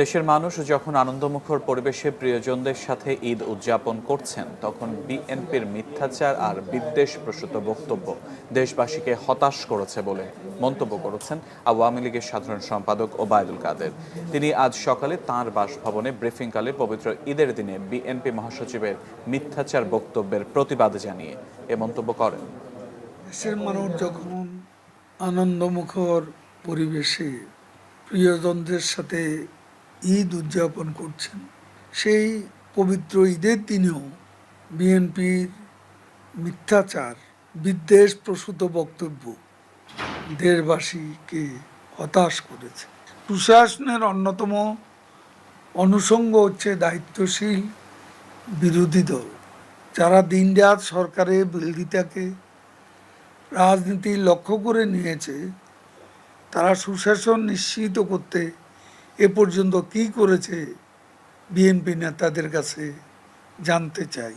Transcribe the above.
দেশের মানুষ যখন আনন্দমুখর পরিবেশে প্রিয়জনদের সাথে ঈদ উদযাপন করছেন, তখন বিএনপির মিথ্যাচার আর বিদ্বেষ প্রসূত বক্তব্য দেশবাসীকে হতাশ করেছে বলে মন্তব্য করেছেন আওয়ামী লীগের সাধারণ সম্পাদক ওবায়দুল কাদের। তিনি আজ সকালে তাঁর বাসভবনে ব্রিফিংকালে পবিত্র ঈদের দিনে বিএনপি মহাসচিবের মিথ্যাচার বক্তব্যের প্রতিবাদ জানিয়ে এ মন্তব্য করেন। দেশের মানুষ যখন আনন্দমুখর পরিবেশে প্রিয়জনদের সাথে ঈদ উদযাপন করছেন। সেই পবিত্র ঈদের দিনেও বিএনপির মিথ্যাচার, বিদ্বেষ প্রসূত বক্তব্য দেশবাসীকে হতাশ করেছে। প্রশাসনের অন্যতম অনুষঙ্গ হচ্ছে দায়িত্বশীল বিরোধী দল। যারা দিনরাত সরকারের বিরোধিতাকে, রাজনীতি লক্ষ্য করে নিয়েছে, তারা সুশাসন নিশ্চিত করতে এ পর্যন্ত কি করেছে বিএনপি নেতাদের কাছে জানতে চাই।